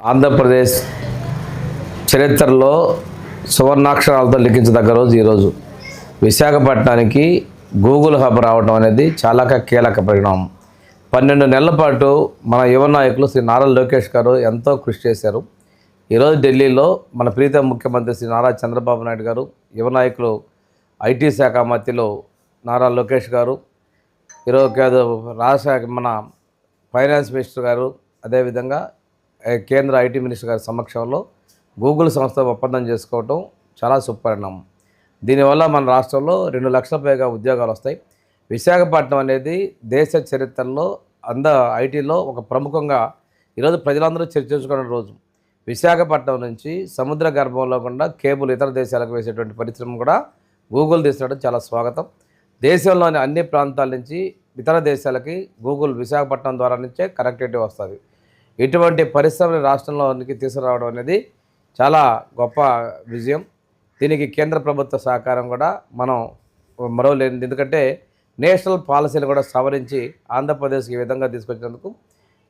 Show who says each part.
Speaker 1: ఆంధ్రప్రదేశ్ చరిత్రలో సువర్ణాక్షరాలతో లిఖించదగ్గ రోజు ఈరోజు విశాఖపట్నానికి గూగుల్ హబ్ రావడం అనేది చాలా కీలక పరిణామం. పన్నెండు నెలల పాటు మన యువ నాయకులు శ్రీ నారా లోకేష్ గారు ఎంతో కృషి చేశారు. ఈరోజు ఢిల్లీలో మన ప్రీత ముఖ్యమంత్రి శ్రీ నారా చంద్రబాబు నాయుడు గారు యువ నాయకులు ఐటీ శాఖ మధ్యలో నారా లోకేష్ గారు ఈరోజు కాదు రాజశాఖ మన ఫైనాన్స్ మినిస్టర్ గారు అదేవిధంగా కేంద్ర ఐటీ మినిస్టర్ గారి సమక్షంలో గూగుల్ సంస్థ ఒప్పందం చేసుకోవటం చాలా సుపరిణామం. దీనివల్ల మన రాష్ట్రంలో రెండు లక్షల పైగా ఉద్యోగాలు వస్తాయి. విశాఖపట్నం అనేది దేశ చరిత్రలో అంద ఐటీలో ఒక ప్రముఖంగా ఈరోజు ప్రజలందరూ చర్చించుకున్న రోజు. విశాఖపట్నం నుంచి సముద్ర గర్భంలో కూడా కేబుల్ ఇతర దేశాలకు వేసేటువంటి పరిశ్రమ కూడా గూగుల్ తీసుకురావడం చాలా స్వాగతం. దేశంలోని అన్ని ప్రాంతాల నుంచి ఇతర దేశాలకి గూగుల్ విశాఖపట్నం ద్వారా నుంచే కనెక్టివిటీ వస్తుంది. ఇటువంటి పరిశ్రమని రాష్ట్రంలోనికి తీసుకురావడం అనేది చాలా గొప్ప విజయం. దీనికి కేంద్ర ప్రభుత్వ సహకారం కూడా మనం మరవలేనిది. ఎందుకంటే నేషనల్ పాలసీని కూడా సవరించి ఆంధ్రప్రదేశ్కి ఈ విధంగా తీసుకొచ్చినందుకు